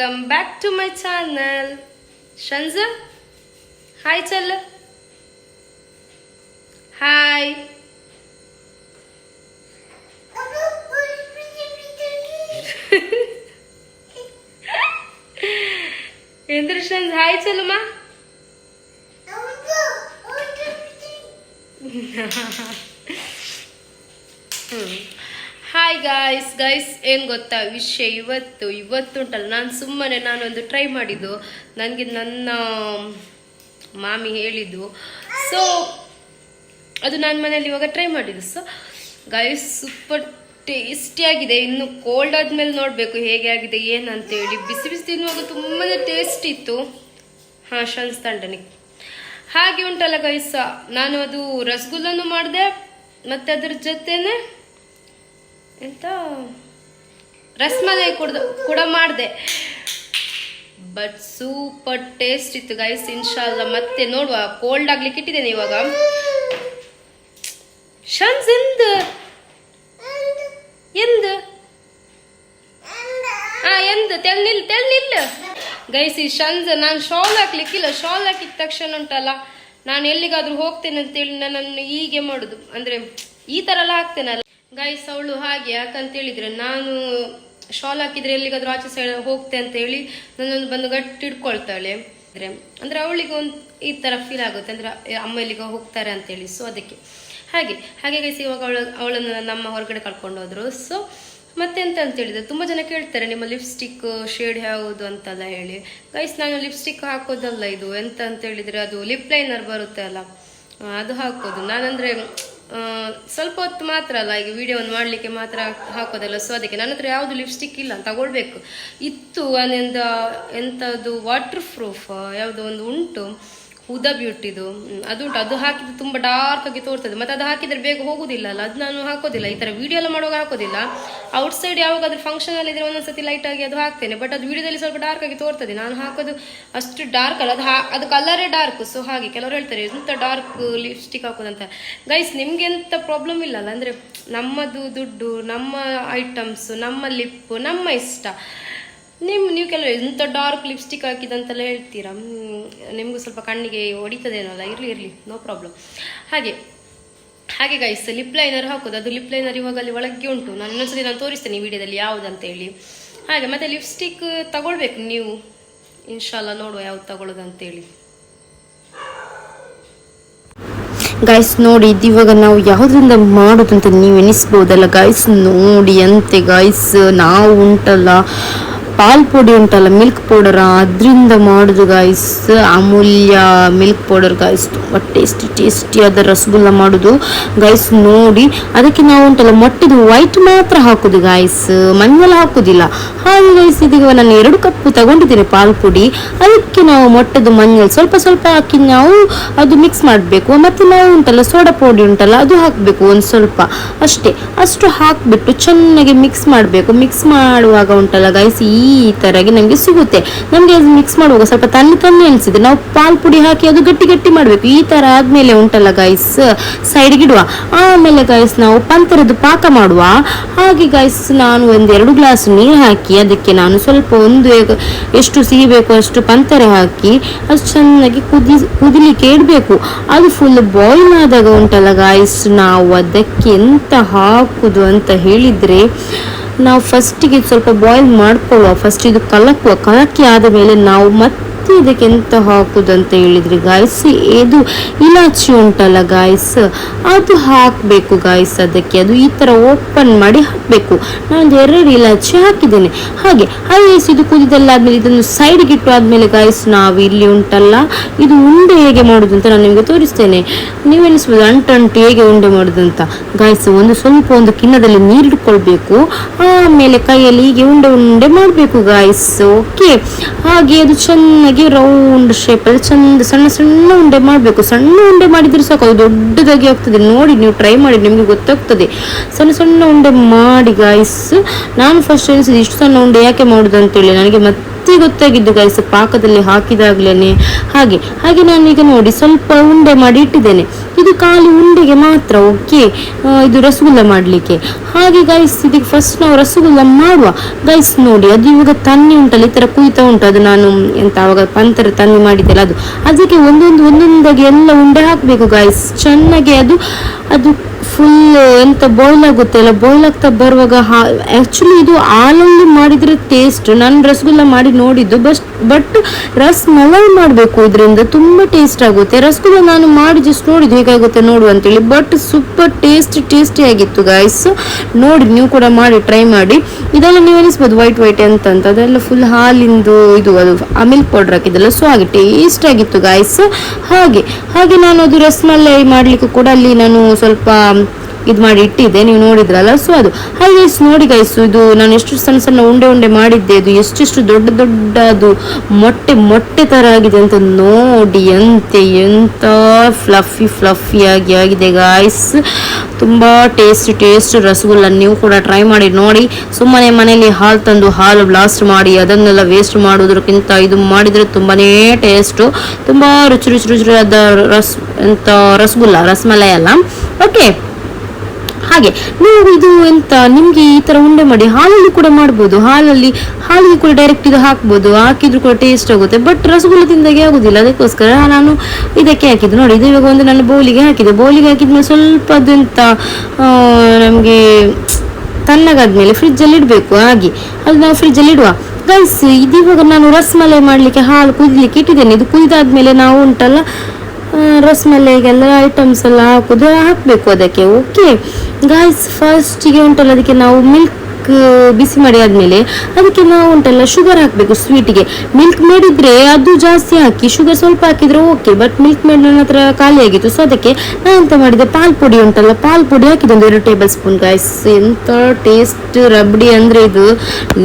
Welcome back to my channel ഷൻസ് hi ചെല്ല് hi എന്തൊരു ഷൻസ് ഹായ് ചെല്ലുമ Ha ha ha. Hi guys guys ಏನು ಗೊತ್ತಾ? ವಿಷಯ ಇವತ್ತು ಇವತ್ತು ಉಂಟಲ್ಲ, ನಾನು ಸುಮ್ಮನೆ ನಾನೊಂದು ಟ್ರೈ ಮಾಡಿದ್ದು. ನನಗೆ ನನ್ನ ಮಾಮಿ ಹೇಳಿದ್ದು. ಸೊ ಅದು ನಾನು ಮನೇಲಿ ಇವಾಗ ಟ್ರೈ ಮಾಡಿದ್ದು. ಸೊ ಗೈಸ್ ಸೂಪರ್ ಟೇಸ್ಟಿಯಾಗಿದೆ ಇನ್ನು ಕೋಲ್ಡ್ ಆದ್ಮೇಲೆ ನೋಡಬೇಕು ಹೇಗೆ ಆಗಿದೆ, ಏನಂತೇಳಿ. ಬಿಸಿ ಬಿಸಿ ತಿನ್ನುವಾಗ ತುಂಬಾ ಟೇಸ್ಟ್ ಇತ್ತು. ಹಾಂ ತಂಡನಿಗೆ ಹಾಗೆ ಉಂಟಲ್ಲ ಗೈಸ ನಾನು ಅದು ರಸಗುಲ್ಲನು ಮಾಡಿದೆ, ಮತ್ತೆ ಅದ್ರ ಜೊತೆನೆ ಎಂತ? ರಸ್ಮಲೈ ಕುಡ್ದು, ಕೂಡ ಮಾಡಿದೆ. ಬಟ್ ಸೂಪರ್ ಟೇಸ್ಟ್ ಇತ್ತು ಗೈಸ್ ಇನ್ಶಾಲ್ಲ ಮತ್ತೆ ನೋಡುವ ಕೋಲ್ಡ್ ಆಗ್ಲಿಕ್ಕೆ ಇಟ್ಟಿದ್ದೇನೆ ಇವಾಗ. ಶನ್ಸ್ ಎಂದು? ಎಂದು? ಆ, ಎಂದು? ತೆಲ್ ನಿಲ್ ತೆಲ್ ನಿಲ್. ಗೈಸ್ ಈ ಶನ್ಸ್ ನಾನು ಶಾಲ್ ಹಾಕ್ಲಿಕ್ಕಿಲ್ಲ ಶಾಲ್ ಹಾಕಿದ ತಕ್ಷಣ ಉಂಟಲ್ಲ, ನಾನು ಎಲ್ಲಿಗಾದ್ರೂ ಹೋಗ್ತೇನೆ ಅಂತೇಳಿ ನನ್ನನ್ನು ಹೀಗೆ ಮಾಡುದು. ಅಂದ್ರೆ ಈ ತರ ಎಲ್ಲ ಹಾಕ್ತೇನಲ್ಲ. ಗೈಸ್ ಅವಳು ಹಾಗೆ ಯಾಕಂತ ಹೇಳಿದ್ರೆ, ನಾನು ಶಾಲ್ ಹಾಕಿದ್ರೆ ಎಲ್ಲಿಗಾದ್ರೂ ಆಚೆ ಸೈಡ್ ಹೋಗ್ತೆ ಅಂತ ಹೇಳಿ ನನ್ನನ್ನು ಬಂದು ಗಟ್ಟಿ ಇಟ್ಕೊಳ್ತಾಳೆ ಅಂದ್ರೆ ಅಂದ್ರೆ ಅವಳಿಗೆ ಒಂದು ಈ ತರ ಫೀಲ್ ಆಗುತ್ತೆ. ಅಂದ್ರೆ ಅಮ್ಮ ಇಲ್ಲಿಗೆ ಹೋಗ್ತಾರೆ ಅಂತೇಳಿ ಸೊ ಅದಕ್ಕೆ. ಹಾಗೆ ಹಾಗೆ ಗೈಸ್ ಇವಾಗ ಅವಳ, ಅವಳನ್ನು ನಮ್ಮ ಹೊರಗಡೆ ಕರ್ಕೊಂಡು ಹೋದ್ರು. ಸೊ ಮತ್ತೆಂತ ಅಂತ ಹೇಳಿದ್ರೆ, ತುಂಬ ಜನ ಕೇಳ್ತಾರೆ, ನಿಮ್ಮ ಲಿಪ್ಸ್ಟಿಕ್ ಶೇಡ್ ಯಾವುದು? ಅಂತೆಲ್ಲ ಹೇಳಿ. ಗೈಸ್, ನಾನು ಲಿಪ್ಸ್ಟಿಕ್ ಹಾಕೋದಲ್ಲ ಇದು. ಎಂತ ಅಂತ ಹೇಳಿದ್ರೆ ಅದು ಲಿಪ್ ಲೈನರ್ ಬರುತ್ತೆ ಅಲ್ಲ. ಅದು ಹಾಕೋದು. ನಾನಂದ್ರೆ ಸ್ವಲ್ಪ ಹೊತ್ತು ಮಾತ್ರ ಅಲ್ಲ, ಈಗ ವಿಡಿಯೋವನ್ನು ಮಾಡಲಿಕ್ಕೆ ಮಾತ್ರ ಹಾಕೋದಲ್ಲ ಸೊ ಅದಕ್ಕೆ ನನ್ನ ಹತ್ರ ಯಾವುದು ಲಿಪ್ಸ್ಟಿಕ್ ಇಲ್ಲ ತಗೊಳ್ಬೇಕು. ಇತ್ತು ಅದೆಂದ ಎಂಥದ್ದು ವಾಟರ್ ಪ್ರೂಫ್ ಯಾವುದೋ ಒಂದು ಉಂಟು. ಹುದಾ ಬ್ಯೂಟಿದು ಅದು ಉಂಟು. ಅದು ಹಾಕಿದ್ರೆ ತುಂಬ ಡಾರ್ಕ್ ಆಗಿ ತೋರ್ತದೆ. ಮತ್ತೆ ಅದು ಹಾಕಿದ್ರೆ ಬೇಗ ಹೋಗುದಿಲ್ಲ ಅಲ್ಲ? ಅದು ನಾನು ಹಾಕೋದಿಲ್ಲ. ಈ ತರ ವಿಡಿಯೋ ಎಲ್ಲ ಮಾಡುವಾಗ ಹಾಕೋದಿಲ್ಲ. ಔಟ್ ಸೈಡ್ ಯಾವಾಗಾದ್ರೂ ಫಂಕ್ಷನ್ ಅಲ್ಲಿ ಇದ್ರೆ ಒಂದೊಂದ್ಸತಿ ಲೈಟ್ ಆಗಿ ಅದು ಹಾಕ್ತೇನೆ. ಬಟ್ ಅದು ವಿಡಿಯೋದಲ್ಲಿ ಸ್ವಲ್ಪ ಡಾರ್ಕ್ ಆಗಿ ತೋರ್ತದೆ. ನಾನು ಹಾಕೋದು ಅಷ್ಟು ಡಾರ್ಕ್ ಅಲ್ಲ. ಅದು ಅದು ಕಲರೇ ಡಾರ್ಕ್ ಸೊ ಹಾಗೆ ಕೆಲವರು ಹೇಳ್ತಾರೆ, ಎಂತ ಡಾರ್ಕ್ ಲಿಪ್ಸ್ಟಿಕ್ ಹಾಕೋದಂತ? ಗೈಸ್ ನಿಮ್ಗೆ ಎಂತ ಪ್ರಾಬ್ಲಮ್ ಇಲ್ಲ ಅಲ್ಲ? ಅಂದ್ರೆ ನಮ್ಮದು ದುಡ್ಡು, ನಮ್ಮ ಐಟಮ್ಸ್ ನಮ್ಮ ಲಿಪ್ ನಮ್ಮ ಇಷ್ಟ. ನಿಮ್ ನೀವು ಕೆಲವು ಎಂತ ಡಾರ್ಕ್ ಲಿಪ್ಸ್ಟಿಕ್ ಹಾಕಿದಂತೆಲ್ಲ ಹೇಳ್ತೀರಾ? ನಿಮ್ಗೂ ಸ್ವಲ್ಪ ಕಣ್ಣಿಗೆ ಹೊಡಿತದೇನೋ ಅಲ್ಲ? ಇರ್ಲಿ ಇರ್ಲಿ ನೋ ಪ್ರಾಬ್ಲಮ್ ಹಾಗೆ ಹಾಗೆ ಗೈಸ್ ಲಿಪ್ ಲೈನರ್ ಹಾಕೋದು, ಅದು ಲಿಪ್ ಲೈನರ್ ಇವಾಗ ಅಲ್ಲಿ ಒಳಗೆ ಉಂಟು. ನಾನು ಇನ್ನೊಂದ್ಸರಿ ನಾನು ತೋರಿಸ್ತೇನೆ ಈ ವಿಡಿಯೋದಲ್ಲಿ ಅಂತ ಹೇಳಿ. ಹಾಗೆ, ಮತ್ತೆ ಲಿಪ್ಸ್ಟಿಕ್ ತಗೊಳ್ಬೇಕು ನೀವು. ಇನ್ಶಾಲ್ಲ ನೋಡುವ ಯಾವ್ದು ತಗೊಳ್ಳೋದು ಅಂತೇಳಿ ಗೈಸ್ ನೋಡಿ, ಇದು ಇವಾಗ ನಾವು ಯಾವುದರಿಂದ ಮಾಡೋದು ಅಂತ ನೀವು ಎನಿಸ್ಬೋದಲ್ಲ ಗೈಸ್ ನೋಡಿ, ಅಂತೆ ಗಾಯ್ಸ್ ನಾವು ಉಂಟಲ್ಲ. ಪಾಲ್ ಪುಡಿ ಉಂಟಲ್ಲ ಮಿಲ್ಕ್ ಪೌಡರ್ ಅದರಿಂದ ಮಾಡೋದು guys Amulya milk powder guys ತುಂಬ ಟೇಸ್ಟಿ ಟೇಸ್ಟಿಯಾದ ರಸಗುಲ್ಲ ಮಾಡೋದು. ಗೈಸ್ ನೋಡಿ, ಅದಕ್ಕೆ ನಾವು ಉಂಟಲ್ಲ, ಮೊಟ್ಟೆದು ವೈಟ್ ಮಾತ್ರ ಹಾಕುದು ಗಾಯ್ಸ್ ಮಂಜೆಲ್ಲ ಹಾಕೋದಿಲ್ಲ. ಹಾಗೆ ಗೈಸ್ ಇದೀಗ ನಾನು ಎರಡು ಕಪ್ ತಗೊಂಡಿದ್ದೇನೆ ಪಾಲ್ ಪುಡಿ. ಅದಕ್ಕೆ ನಾವು ಮೊಟ್ಟೆದು ಮಂಜಲ್ ಸ್ವಲ್ಪ ಸ್ವಲ್ಪ ಹಾಕಿ ನಾವು ಅದು ಮಿಕ್ಸ್ ಮಾಡಬೇಕು. ಮತ್ತೆ ನಾವು ಉಂಟಲ್ಲ ಸೋಡಾ ಪೌಡಿ ಉಂಟಲ್ಲ, ಅದು ಹಾಕಬೇಕು ಒಂದು ಸ್ವಲ್ಪ. ಅಷ್ಟೇ. ಅಷ್ಟು ಹಾಕಿಬಿಟ್ಟು ಚೆನ್ನಾಗಿ ಮಿಕ್ಸ್ ಮಾಡಬೇಕು. ಮಿಕ್ಸ್ ಮಾಡುವಾಗ ಉಂಟಲ್ಲ ಗೈಸ್ ಈ ತರಗೆ ನಮಗೆ ಸಿಗುತ್ತೆ. ನಮಗೆ ಮಿಕ್ಸ್ ಮಾಡುವಾಗ ಸ್ವಲ್ಪ ತಣ್ಣ ತಣ್ಣ ಅನಿಸಿದೆ ನಾವು ಪಾಲ್ ಪುಡಿ ಹಾಕಿ ಅದು ಗಟ್ಟಿ ಗಟ್ಟಿ ಮಾಡಬೇಕು. ಈ ತರ ಆದಮೇಲೆ ಉಂಟಲ್ಲ ಗೈಸ್ ಸೈಡ್ಗೆ ಇಡುವ. ಆಮೇಲೆ ಗೈಸ್ ನಾವು ಪಂತರದ್ದು ಪಾಕ ಮಾಡುವ. ಹಾಗೆ ಗೈಸ್ ನಾನು ಒಂದು ಎರಡು ಗ್ಲಾಸ್ ನೀರು ಹಾಕಿ ಅದಕ್ಕೆ ನಾನು ಸ್ವಲ್ಪ ಒಂದು ಎಷ್ಟು ಸಿಹಿ ಬೇಕು ಅಷ್ಟು ಪಂತರೆ ಹಾಕಿ ಅದು ಚೆನ್ನಾಗಿ ಕುದಿ, ಕುದಿಲಿಕ್ಕೆ ಇಡಬೇಕು. ಅದು ಫುಲ್ ಬಾಯ್ಲ್ ಆದಾಗ ಉಂಟಲ್ಲ ಗಾಯ್ಸ್ ನಾವು ಅದಕ್ಕೆ ಎಂತ ಹಾಕುದು ಅಂತ ಹೇಳಿದ್ರೆ ನಾವು ಫಸ್ಟಿಗೆ ಸ್ವಲ್ಪ ಬಾಯ್ಲ್ ಮಾಡ್ಕೊಳ್ಳುವ ಫಸ್ಟ್ ಇದು ಕಲಕುವ ಕಲಕಿ ಆದ ಮೇಲೆ ನಾವು ಮತ್ತೆ ಇದಕ್ಕೆ ಎಂತ ಅಂತ ಹೇಳಿದ್ರೆ ಗಾಯ್ಸ್ ಇದು ಇಲಾಚಿ ಉಂಟಲ್ಲ ಗಾಯ್ಸ್ ಅದು ಹಾಕಬೇಕು ಗಾಯ್ಸ್ ಅದಕ್ಕೆ. ಅದು ಈ ತರ ಓಪನ್ ಮಾಡಿ ಹಾಕಬೇಕು. ನಾನು ಎರಡು ಇಲಾಚಿ ಹಾಕಿದ್ದೇನೆ. ಹಾಗೆ ಹಾಗೆ ಇದು ಇದು ಕುದಿದಲ್ಲಾದ್ಮೇಲೆ, ಇದನ್ನು ಸೈಡ್ಗೆ ಇಟ್ಟು ಆದ್ಮೇಲೆ ಗಾಯ್ಸ್ ನಾವು ಇಲ್ಲಿ ಉಂಟಲ್ಲ, ಇದು ಉಂಡೆ ಹೇಗೆ ಮಾಡುದು ಅಂತ ನಾನು ನಿಮಗೆ ತೋರಿಸ್ತೇನೆ. ನೀವು ಅಂಟು ಅಂಟಂಟು ಹೇಗೆ ಉಂಡೆ ಮಾಡುದು ಅಂತ. ಗಾಯ್ಸ್ ಒಂದು ಸ್ವಲ್ಪ ಒಂದು ಕಿನ್ನದಲ್ಲಿ ನೀರು ಇಟ್ಕೊಳ್ಬೇಕು. ಆಮೇಲೆ ಕೈಯಲ್ಲಿ ಹೀಗೆ ಉಂಡೆ ಉಂಡೆ ಮಾಡಬೇಕು ಗಾಯ್ಸ್ ಓಕೆ ಹಾಗೆ ಅದು ಚೆನ್ನಾಗಿ ರೌಂಡ್ ಶೇಪಲ್ಲಿ ಚಂದ ಸಣ್ಣ ಸಣ್ಣ ಉಂಡೆ ಮಾಡಬೇಕು. ಸಣ್ಣ ಉಂಡೆ ಮಾಡಿದ್ರೆ ಸಾಕು, ಅದು ದೊಡ್ಡದಾಗಿ ಆಗ್ತದೆ. ನೋಡಿ, ನೀವು ಟ್ರೈ ಮಾಡಿ, ನಿಮಗೆ ಗೊತ್ತಾಗ್ತದೆ. ಸಣ್ಣ ಸಣ್ಣ ಉಂಡೆ ಮಾಡಿ ಗಾಯ್ಸ್ ನಾನು ಫಸ್ಟ್ ಎನಿಸಿದೆ ಇಷ್ಟು ಸಣ್ಣ ಉಂಡೆ ಯಾಕೆ ಮಾಡುದು ಅಂತೇಳಿ ನನಗೆ ಮತ್ತೆ ಗೊತ್ತಾಗಿದ್ದು ಗಾಯ್ಸ್ ಪಾಕದಲ್ಲಿ ಹಾಕಿದಾಗ್ಲೇನೆ. ಹಾಗೆ ಹಾಗೆ ನಾನು ಈಗ ನೋಡಿ, ಸ್ವಲ್ಪ ಉಂಡೆ ಮಾಡಿ ಇಟ್ಟಿದ್ದೇನೆ. ಖಾಲಿ ಉಂಡೆಗೆ ಮಾತ್ರ ಓಕೆ. ಇದು ರಸಗುಲ್ಲ ಮಾಡಲಿಕ್ಕೆ. ಹಾಗೆ ಗೈಸ್ ಇದಕ್ಕೆ ಫಸ್ಟ್ ನಾವು ರಸಗುಲ್ಲ ಮಾಡುವ. ಗೈಸ್ ನೋಡಿ, ಅದು ಇವಾಗ ತನ್ನಿ ಉಂಟಲ್ಲ, ಈ ಥರ ಕುಯ್ತಾ ಉಂಟು. ಅದು ನಾನು ಎಂತ ಅವಾಗ ಪಂತರ ತನ್ನಿ ಮಾಡಿದ್ದೆಲ್ಲ, ಅದು. ಅದಕ್ಕೆ ಒಂದೊಂದು, ಒಂದೊಂದಾಗಿ ಎಲ್ಲ ಉಂಡೆ ಹಾಕಬೇಕು ಗೈಸ್ ಚೆನ್ನಾಗಿ ಅದು ಅದು ಫುಲ್ ಎಂತ ಬಾಯ್ಲ್ ಆಗುತ್ತೆ ಅಲ್ಲ? ಬಾಯ್ಲ್ ಆಗ್ತಾ ಬರುವಾಗ ಆಕ್ಚುಲಿ ಇದು ಹಾಲಲ್ಲಿ ಮಾಡಿದ್ರೆ ಟೇಸ್ಟ್ ನಾನು ರಸಗುಲ್ಲ ಮಾಡಿ ನೋಡಿದ್ದು, ಬಸ್ ಬಟ್ ರಸ್ ಮಲೈ ಮಾಡಬೇಕು ಇದರಿಂದ ತುಂಬ ಟೇಸ್ಟ್ ಆಗುತ್ತೆ. ರಸಗುಲ್ಲ ನಾನು ಮಾಡಿ ಜಸ್ಟ್ ನೋಡಿದ್ದು ಹೇಗಾಗುತ್ತೆ ನೋಡು ಅಂತೇಳಿ ಬಟ್ ಸೂಪರ್ ಟೇಸ್ಟ್ ಟೇಸ್ಟಿ ಆಗಿತ್ತು ಗಾಯ್ಸ್ ನೋಡಿ, ನೀವು ಕೂಡ ಮಾಡಿ ಟ್ರೈ ಮಾಡಿ. ಇದೆಲ್ಲ ನೀವು ಅನಿಸ್ಬೋದು ವೈಟ್ ವೈಟ್ ಅಂತ ಅಂತ. ಅದೆಲ್ಲ ಫುಲ್ ಹಾಲಿಂದು ಇದು ಅದು ಮಿಲ್ಕ್ ಪೌಡರ್ ಹಾಕಿದ್ದಲ್ಲ. ಸೊ ಹಾಗೆ ಟೇಸ್ಟ್ ಆಗಿತ್ತು ಗಾಯ್ಸ್ ಹಾಗೆ ಹಾಗೆ ನಾನು ಅದು ರಸಮಲೈ ಮಾಡಲಿಕ್ಕೆ ಕೂಡ ಅಲ್ಲಿ ನಾನು ಸ್ವಲ್ಪ ಇದು ಮಾಡಿ ಇಟ್ಟಿದ್ದೆ, ನೀವು ನೋಡಿದ್ರಲ್ಲ? ಸೊ ಅದು ಹೈ ಗೈಸ್ ನೋಡಿ ಗೈಸ್ ಇದು ನಾನು ಎಷ್ಟು ಸಣ್ಣ ಸಣ್ಣ ಉಂಡೆ ಉಂಡೆ ಮಾಡಿದ್ದೆ. ಅದು ಎಷ್ಟೆಷ್ಟು ದೊಡ್ಡ ದೊಡ್ಡ ಅದು ಮೊಟ್ಟೆ ಮೊಟ್ಟೆ ತರ ಆಗಿದೆ ಅಂತ ನೋಡಿ, ಎಂತೆ, ಎಂತ ಫ್ಲಫಿ ಫ್ಲಫಿ ಆಗಿ ಆಗಿದೆ ಗಾಯ್ಸ್ ತುಂಬಾ ಟೇಸ್ಟ್ ಟೇಸ್ಟ್ ರಸಗುಲ್ಲ ನೀವು ಕೂಡ ಟ್ರೈ ಮಾಡಿ, ನೋಡಿ. ಸುಮ್ಮನೆ ಮನೆಯಲ್ಲಿ ಹಾಲು ತಂದು, ಹಾಲು ಬ್ಲಾಸ್ಟ್ ಮಾಡಿ, ಅದನ್ನೆಲ್ಲ ವೇಸ್ಟ್ ಮಾಡೋದಕ್ಕಿಂತ ಇದು ಮಾಡಿದ್ರೆ ತುಂಬಾನೇ ಟೇಸ್ಟು ತುಂಬಾ ರುಚಿ ರುಚಿ ಆದ ರಸ್ ಎಂಥ ರಸಗುಲ್ಲ ರಸಮಲೈ ಅಲ್ಲ. ಓಕೆ ಹಾಗೆ ನೀವು ಇದು ಎಂತ ನಿಮ್ಗೆ ಈ ತರ ಉಂಡೆ ಮಾಡಿ ಹಾಲಲ್ಲಿ ಕೂಡ ಮಾಡ್ಬೋದು. ಹಾಲಲ್ಲಿ ಹಾಲಿಗೆ ಕೂಡ ಡೈರೆಕ್ಟ್ ಇದು ಹಾಕ್ಬೋದು. ಹಾಕಿದ್ರು ಕೂಡ ಟೇಸ್ಟ್ ಆಗುತ್ತೆ ಬಟ್ ರಸಗುಲ್ಲ ತಿಂದಾಗೆ ಆಗುದಿಲ್ಲ. ಅದಕ್ಕೋಸ್ಕರ ನಾನು ಇದಕ್ಕೆ ಹಾಕಿದ್ದು. ನೋಡಿ ಇದು ಇವಾಗ ಒಂದು ನಾನು ಬೌಲಿಗೆ ಹಾಕಿದೆ ಬೌಲಿಗೆ ಹಾಕಿದ್ಮೇಲೆ ಸ್ವಲ್ಪ ಅದು ಎಂತ ಆ, ನಮ್ಗೆ ತಣ್ಣಗಾದ್ಮೇಲೆ ಫ್ರಿಜ್ ಅಲ್ಲಿ ಇಡಬೇಕು. ಹಾಗೆ ಅದು ನಾವು ಫ್ರಿಜ್ ಅಲ್ಲಿ ಇಡುವ. ಗೈಸ್ ಇದಿವಾಗ ನಾನು ರಸಮಲೈ ಮಾಡ್ಲಿಕ್ಕೆ ಹಾಲು ಕುದಿಲಿಕ್ಕೆ ಇಟ್ಟಿದ್ದೇನೆ. ಇದು ಕುದಿದಾದ್ಮೇಲೆ ನಾವು ಉಂಟಲ್ಲ ರಸಮಲೈಗೆಲ್ಲ ಐಟಮ್ಸ್ ಎಲ್ಲ ಹಾಕೋದು ಹಾಕಬೇಕು ಅದಕ್ಕೆ. ಓಕೆ ಗಾಯ್ಸ್ ಫಸ್ಟಿಗೆ ಉಂಟಲ್ಲ ಅದಕ್ಕೆ ನಾವು ಮಿಲ್ಕ್ ಬಿಸಿ ಮಾಡಿ ಆದ್ಮೇಲೆ ಅದಕ್ಕೆ ನಾವು ಉಂಟಲ್ಲ ಶುಗರ್ ಹಾಕಬೇಕು ಸ್ವೀಟಿಗೆ ಮಿಲ್ಕ್ ಮೇಡಿದ್ರೆ ಅದು ಜಾಸ್ತಿ ಹಾಕಿ ಶುಗರ್ ಸ್ವಲ್ಪ ಹಾಕಿದ್ರೆ ಓಕೆ ಬಟ್ ಮಿಲ್ಕ್ ಮೇಡ್ ನನ್ನ ಹತ್ರ ಖಾಲಿ ಆಗಿತ್ತು. ಸೊ ಅದಕ್ಕೆ ನಾನು ಎಂತ ಮಾಡಿದೆ? ಪಾಲ್ ಪುಡಿ ಉಂಟಲ್ಲ, ಪಾಲ್ ಪುಡಿ ಹಾಕಿದೆ ಒಂದು ಎರಡು ಟೇಬಲ್ ಸ್ಪೂನ್ ಗಾಯ್ಸ್ ಎಂತ ಟೇಸ್ಟ್ ರಬಡಿ ಅಂದ್ರೆ ಇದು.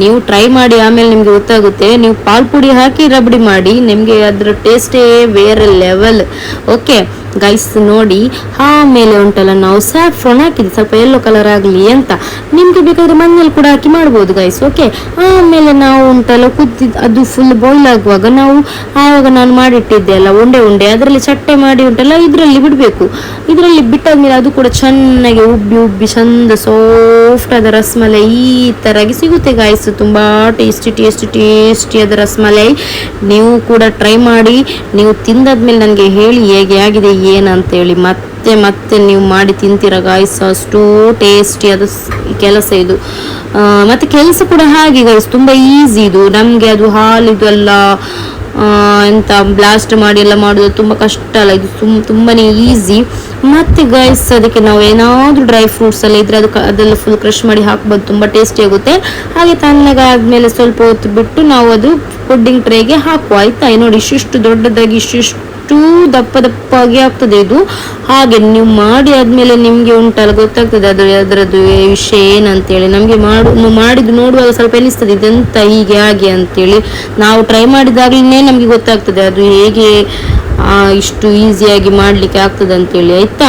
ನೀವು ಟ್ರೈ ಮಾಡಿ ಆಮೇಲೆ ನಿಮ್ಗೆ ಗೊತ್ತಾಗುತ್ತೆ. ನೀವು ಪಾಲ್ ಪುಡಿ ಹಾಕಿ ರಬಡಿ ಮಾಡಿ ನಿಮ್ಗೆ ಅದ್ರ ಟೇಸ್ಟೇ ಬೇರೆ ಲೆವೆಲ್ ಓಕೆ ಗೈಸ್ ನೋಡಿ. ಆಮೇಲೆ ಉಂಟಲ್ಲ, ನಾವು ಸ್ಯಾಫ್ರೋನ್ ಹಾಕಿದ್ವಿ. ಸ್ವಲ್ಪ ಎಲ್ಲೋ ಕಲರ್ ಆಗಲಿ ಅಂತ. ನಿಮ್ಗೆ ಬೇಕಾದ್ರೆ ಕೂಡ ಹಾಕಿ ಮಾಡ್ಬೋದು ಗೈಸ್ ಓಕೆ ಆಮೇಲೆ ನಾವು ಉಂಟಲ್ಲ ಕುದ್ದಿದ್ ಅದು ಫುಲ್ ಬಾಯ್ಲ್ ಆಗುವಾಗ ನಾವು ಆವಾಗ ನಾನು ಮಾಡಿಟ್ಟಿದ್ದೆ ಅಲ್ಲ, ಉಂಡೆ ಉಂಡೆ. ಅದರಲ್ಲಿ ಚಟ್ಟೆ ಮಾಡಿ ಉಂಟಲ್ಲ, ಇದರಲ್ಲಿ ಬಿಡಬೇಕು. ಇದರಲ್ಲಿ ಬಿಟ್ಟಾದ್ಮೇಲೆ ಅದು ಕೂಡ ಚೆನ್ನಾಗಿ ಉಬ್ಬಿ ಉಬ್ಬಿ, ಚಂದ ಸಾಫ್ಟ್ ಆದ ರಸಮಲೈ ಈ ಥರಾಗಿ ಸಿಗುತ್ತೆ ಗಾಯಸ್ ತುಂಬಾ ಟೇಸ್ಟಿ ಟೇಸ್ಟಿ ಟೇಸ್ಟಿ ಆದ ರಸಮಲೈ. ನೀವು ಕೂಡ ಟ್ರೈ ಮಾಡಿ, ನೀವು ತಿಂದಾದ್ಮೇಲೆ ನನಗೆ ಹೇಳಿ ಹೇಗೆ ಆಗಿದೆ ಏನಂತೇಳಿ ಮತ್ತೆ ಮತ್ತೆ ನೀವು ಮಾಡಿ ತಿಂತೀರ ಗಾಯ್ಸ್ ಅಷ್ಟು ಟೇಸ್ಟಿ ಅದು ಕೆಲಸ ಇದು. ಮತ್ತೆ ಕೆಲಸ ಕೂಡ ಹಾಗೆ ಗೈಸ್ ತುಂಬಾ ಈಸಿ ಇದು. ನಮಗೆ ಅದು ಹಾಲಿದು ಎಲ್ಲ ಎಂತ ಬ್ಲಾಸ್ಟ್ ಮಾಡಿ ಎಲ್ಲ ಮಾಡೋದು ತುಂಬಾ ಕಷ್ಟ ಅಲ್ಲ, ಇದು ತುಂಬಾ ತುಂಬಾನೇ ಈಸಿ ಮತ್ತೆ ಗೈಸ್ ಅದಕ್ಕೆ ನಾವು ಏನಾದರೂ ಡ್ರೈ ಫ್ರೂಟ್ಸ್ ಎಲ್ಲ ಇದ್ರೆ ಅದು ಅದೆಲ್ಲ ಫುಲ್ ಕ್ರಷ್ ಮಾಡಿ ಹಾಕ್ಬೋದು, ತುಂಬಾ ಟೇಸ್ಟಿ ಆಗುತ್ತೆ. ಹಾಗೆ ತಣ್ಣಗಾದ್ಮೇಲೆ ಸ್ವಲ್ಪ ಹೊತ್ತು ಬಿಟ್ಟು ನಾವು ಅದು ಪುಡ್ಡಿಂಗ್ ಟ್ರೇಗೆ ಹಾಕುವ, ಆಯ್ತಾ? ನೋಡಿ ಇಷ್ಟಿಷ್ಟು ದೊಡ್ಡದಾಗಿ ಇಷ್ಟಿಷ್ಟು ದಪ್ಪ ದಪ್ಪಾಗಿ ಆಗ್ತದೆ ಇದು. ಹಾಗೆ ನೀವು ಮಾಡಿ ಆದ್ಮೇಲೆ ನಿಮ್ಗೆ ಉಂಟಲ್ಲ, ಗೊತ್ತಾಗ್ತದೆ ಅದ್ರ, ಅದರದ್ದು ವಿಷಯ ಏನಂತೇಳಿ. ನಮ್ಗೆ ಮಾಡು ಮಾಡಿದ್ದು ನೋಡುವಾಗ ಸ್ವಲ್ಪ ಎನಿಸ್ತದೆ, ಇದೆಂತ ಹೀಗೆ, ಹಾಗೆ ಅಂತೇಳಿ. ನಾವು ಟ್ರೈ ಮಾಡಿದಾಗಲೇ ನಮ್ಗೆ ಗೊತ್ತಾಗ್ತದೆ, ಅದು ಹೇಗೆ ಇಷ್ಟು ಈಸಿಯಾಗಿ ಮಾಡ್ಲಿಕ್ಕೆ ಆಗ್ತದೆ ಅಂತೇಳಿ, ಆಯ್ತಾ?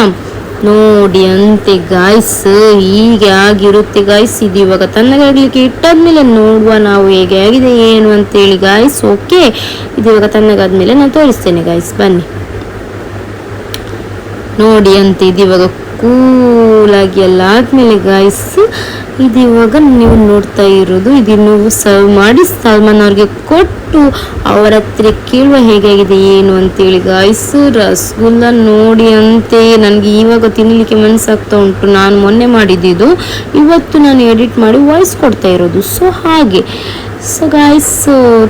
ನೋಡಿ ಅಂತೆ ಗಾಯ್ಸ್ ಹೀಗೆ ಆಗಿರುತ್ತೆ ಗಾಯ್ಸ್ ಇದು ಇವಾಗ ತಣ್ಣಗಾಗ್ಲಿಕ್ಕೆ ಇಟ್ಟಾದ್ಮೇಲೆ ನೋಡುವ ನಾವು ಹೇಗೆ ಆಗಿದೆ ಏನು ಅಂತೇಳಿ ಗಾಯ್ಸ್ ಓಕೆ ಇದು ಇವಾಗ ತಣ್ಣಗಾದ್ಮೇಲೆ ನಾನು ತೋರಿಸ್ತೇನೆ ಗಾಯ್ಸ್ ಬನ್ನಿ ನೋಡಿ ಅಂತ ಇದು ಇವಾಗ ಕೂಲಾಗಿ ಎಲ್ಲ ಆದ್ಮೇಲೆ ಗಾಯ್ಸ್ ಇದು ಇವಾಗ ನೀವು ನೋಡ್ತಾ ಇರೋದು, ಇದು ನೀವು ಸರ್ವ್ ಮಾಡಿ ಸಲ್ಮಾನ್ ಅವ್ರಿಗೆ ಕೊಟ್ಟು ಅವರ ಹತ್ರ ಕೇಳುವ ಹೇಗಾಗಿದೆ, ಏನು ಅಂತೇಳಿ ಗಾಯಸ್ ರಸಗುಲ್ಲ ನೋಡಿ ಅಂತೆ, ನನಗೆ ಇವಾಗ ತಿನ್ನಲಿಕ್ಕೆ ಮನಸ್ಸಾಗ್ತಾ ಉಂಟು. ನಾನು ಮೊನ್ನೆ ಮಾಡಿದ್ದು ಇವತ್ತು ನಾನು ಎಡಿಟ್ ಮಾಡಿ ವಾಯ್ಸ್ ಕೊಡ್ತಾ ಇರೋದು. ಸೊ ಹಾಗೆ. ಸೊ ಗಾಯ್ಸ್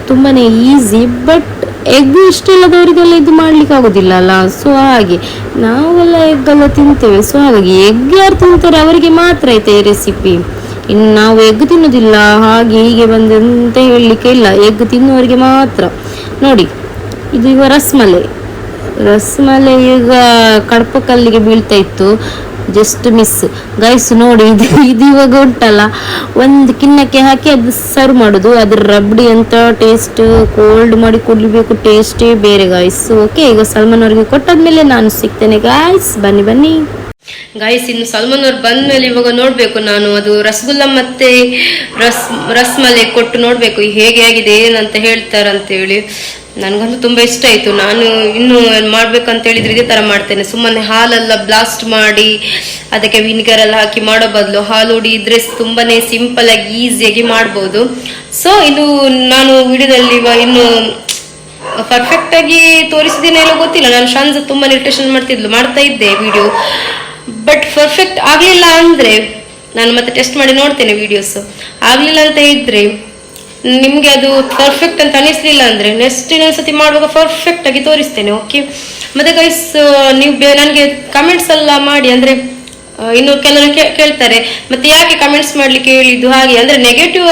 ತುಂಬಾ ಈಸಿ ಬಟ್ ಎಗ್ ಇಷ್ಟ ಇಲ್ಲದವರಿಗೆಲ್ಲ ಇದು ಮಾಡ್ಲಿಕ್ಕೆ ಆಗೋದಿಲ್ಲ ಅಲ್ಲ? ಸೊ ಹಾಗೆ. ನಾವೆಲ್ಲ ಎಗ್ ಎಲ್ಲ ತಿಂತೇವೆ. ಸೊ ಹಾಗಾಗಿ ಎಗ್ ಯಾರು ತಿಂತಾರೆ, ಅವರಿಗೆ ಮಾತ್ರ ಐತೆ ಈ ರೆಸಿಪಿ ಇನ್ನು ನಾವು ಎಗ್ ತಿನ್ನೋದಿಲ್ಲ ಹಾಗೆ ಹೀಗೆ ಬಂದಂತ ಹೇಳಲಿಕ್ಕೆ ಇಲ್ಲ. ಎಗ್ ತಿನ್ನುವರಿಗೆ ಮಾತ್ರ. ನೋಡಿ, ಇದು ಈಗ ರಸ್ಮಲೆ. ರಸ್ಮಲೆ ಈಗ ಕಡಪ ಕಲ್ಲಿಗೆ ಬೀಳ್ತಾ ಇತ್ತು. ಜಸ್ಟ್ ಮಿಸ್ ಗೈಸ್ ನೋಡಿ, ಇದು ಇದು ಇವಾಗ ಉಂಟಲ್ಲ. ಒಂದು ಕಿನ್ನಕ್ಕೆ ಹಾಕಿ ಅದು ಸರ್ವ್ ಮಾಡೋದು. ಅದ್ರ ರಬ್ಡಿ ಅಂತ ಟೇಸ್ಟ್ ಕೋಲ್ಡ್ ಮಾಡಿ ಕುಡಿಬೇಕು ಟೇಸ್ಟೇ ಬೇರೆ ಗಾಯ್ಸ್ ಓಕೆ ಈಗ ಸಲ್ಮಾನ್ ಅವ್ರಿಗೆ ಕೊಟ್ಟಾದ್ಮೇಲೆ ನಾನು ಸಿಗ್ತೇನೆ ಗಾಯ್ಸ್ ಬನ್ನಿ ಬನ್ನಿ. ಗೈಸ್ ಇನ್ನು ಸಲ್ಮಾನ್ ಅವ್ರು ಬಂದ್ಮೇಲೆ ಇವಾಗ ನೋಡ್ಬೇಕು ನಾನು. ಅದು ರಸಗುಲ್ಲ ಮತ್ತೆ ರಸ್, ರಸ್ಮಲೆ ಕೊಟ್ಟು ನೋಡ್ಬೇಕು. ಹೇಗೆ ಆಗಿದೆ, ಏನಂತ ಹೇಳ್ತಾರಂತೇಳಿ. ನನಗಂತೂ ತುಂಬಾ ಇಷ್ಟ ಆಯ್ತು. ನಾನು ಇನ್ನು ಮಾಡ್ಬೇಕಂತ ಹೇಳಿದ್ರೆ ಇದೇ ತರ ಮಾಡ್ತೇನೆ. ಸುಮ್ಮನೆ ಹಾಲೆಲ್ಲ ಬ್ಲಾಸ್ಟ್ ಮಾಡಿ, ಅದಕ್ಕೆ ವಿನಿಗರ್ ಎಲ್ಲ ಹಾಕಿ ಮಾಡೋ ಬದಲು. ಹಾಲು ಹುಡಿ ಇದ್ರೆ ತುಂಬಾನೇ ಸಿಂಪಲ್ ಆಗಿ ಈಸಿಯಾಗಿ ಮಾಡ್ಬೋದು. ಸೊ ಇದು ನಾನು ವಿಡಿಯೋದಲ್ಲಿ ಇನ್ನು ಪರ್ಫೆಕ್ಟ್ ಆಗಿ ತೋರಿಸಿದ್ದೇನೆ ಎಲ್ಲ ಗೊತ್ತಿಲ್ಲ. ನಾನು ಶಾನ್ಸ ತುಂಬಾ ಇರಿಟೇಷನ್ ಮಾಡ್ತಿದ್ಲು, ಮಾಡ್ತಾ ಇದ್ದೆ ವಿಡಿಯೋ ಬಟ್ ಪರ್ಫೆಕ್ಟ್ ಆಗಲಿಲ್ಲ ಅಂದರೆ ನಾನು ಮತ್ತೆ ಟೆಸ್ಟ್ ಮಾಡಿ ನೋಡ್ತೇನೆ ವಿಡಿಯೋಸ್ ಆಗಲಿಲ್ಲ ಅಂತ ಇದ್ದರೆ ನಿಮಗೆ ಅದು ಪರ್ಫೆಕ್ಟ್ ಅಂತ ಅನಿಸ್ಲಿಲ್ಲ ಅಂದರೆ ನೆಕ್ಸ್ಟ್ ಇನ್ನೊಂದ್ಸತಿ ಮಾಡುವಾಗ ಪರ್ಫೆಕ್ಟ್ ಆಗಿ ತೋರಿಸ್ತೇನೆ ಓಕೆ ಮತ್ತೆ ಗೈಸ್ ನೀವು ನನಗೆ ಕಮೆಂಟ್ಸ್ ಎಲ್ಲ ಮಾಡಿ ಅಂದರೆ ಇನ್ನು ಕೆಲವರು ಕೇಳ್ತಾರೆ, ಮತ್ತೆ ಯಾಕೆ ಕಮೆಂಟ್ಸ್ ಮಾಡ್ಲಿಕ್ಕೆ ಹೇಳಿದ್ದು ಹಾಗೆ? ಅಂದ್ರೆ ನೆಗೆಟಿವ್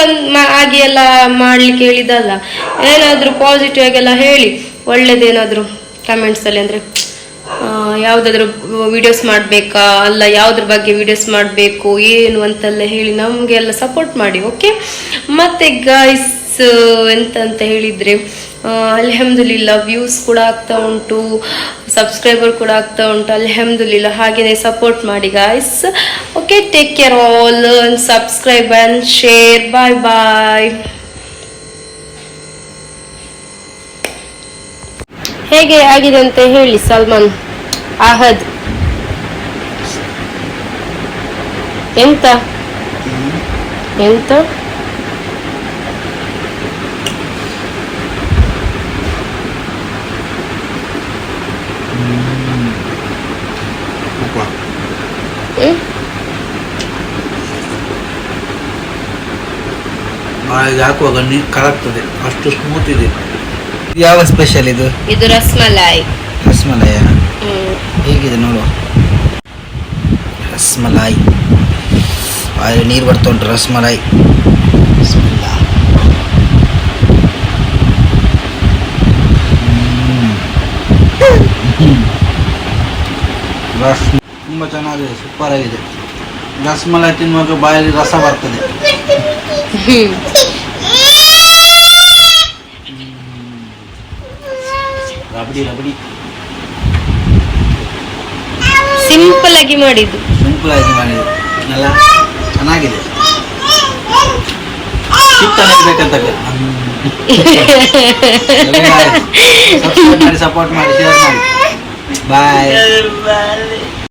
ಆಗಿ ಎಲ್ಲ ಮಾಡಲಿಕ್ಕೆ ಹೇಳಿದ್ದಲ್ಲ. ಏನಾದ್ರೂ ಪಾಸಿಟಿವ್ ಆಗೆಲ್ಲ ಹೇಳಿ, ಒಳ್ಳೇದೇನಾದರೂ ಕಮೆಂಟ್ಸಲ್ಲಿ ಅಂದ್ರೆ. ಯಾವ್ದಾದ್ರು ವಿಡಿಯೋಸ್ ಮಾಡಬೇಕಾ? ಅಲ್ಲ, ಯಾವುದ್ರ ಬಗ್ಗೆ ವಿಡಿಯೋಸ್ ಮಾಡಬೇಕು? ಏನು ಅಂತೆಲ್ಲ ಹೇಳಿ ನಮಗೆಲ್ಲ ಸಪೋರ್ಟ್ ಮಾಡಿ ಓಕೆ ಮತ್ತೆ ಗಾಯ್ಸ್ ಎಂತಂತ ಹೇಳಿದ್ರೆ ಅಲ್ಹಮ್ದುಲಿಲ್ಲ ವ್ಯೂಸ್ ಕೂಡ ಆಗ್ತಾ ಉಂಟು ಸಬ್ಸ್ಕ್ರೈಬರ್ ಕೂಡ ಆಗ್ತಾ ಉಂಟು, ಅಲ್ಹಮ್ದುಲಿಲ್ಲ ಹಾಗೆಯೇ ಸಪೋರ್ಟ್ ಮಾಡಿ guys okay take care all subscribe and share bye bye ಹೇಗೆ ಆಗಿದೆ ಅಂತ ಹೇಳಿ ಸಲ್ಮಾನ್ ಅಹದ್ ಎಂತ? ಎಂತ? ಯಾಕುವಾಗ ನೀರು ಕರಗ್ತದೆ ಅಷ್ಟು ಸ್ಮೂತ್ ಇದು. ಯಾವ ಸ್ಪೆಷಲ್ ಇದು? ಇದು ರಸ್ಮಲಾಯ್. ರಸ್ಮಲಾಯ. ಹೇಗಿದೆ ನೋಡು. ರಸ್ಮಲಾಯಿ. ಬಾಯಲ್ಲಿ ನೀರು ಬರ್ತಾ ಉಂಟು ರಸ್ಮಲಾಯಿ. ರಸ್ ತುಂಬ ಚೆನ್ನಾಗಿದೆ ಸೂಪರ್ ಆಗಿದೆ. ರಸ್ಮಲಾಯಿ ತಿನ್ನುವಾಗ ಬಾಯಲ್ಲಿ ರಸ ಬರ್ತದೆ. ರಬಡಿ ರಬಡಿ ಸಿಂಪಲ್ ಆಗಿ ಮಾಡಿದ್ದು. ಸಿಂಪಲ್ ಆಗಿ ಮಾಡಿದ್ದು. ಎಲ್ಲ ಚೆನ್ನಾಗಿದೆ. ಬೇಕಂತ ಸಪೋರ್ಟ್ ಮಾಡಿ. ಶೇರ್ ಮಾಡಿ ಬಾಯ್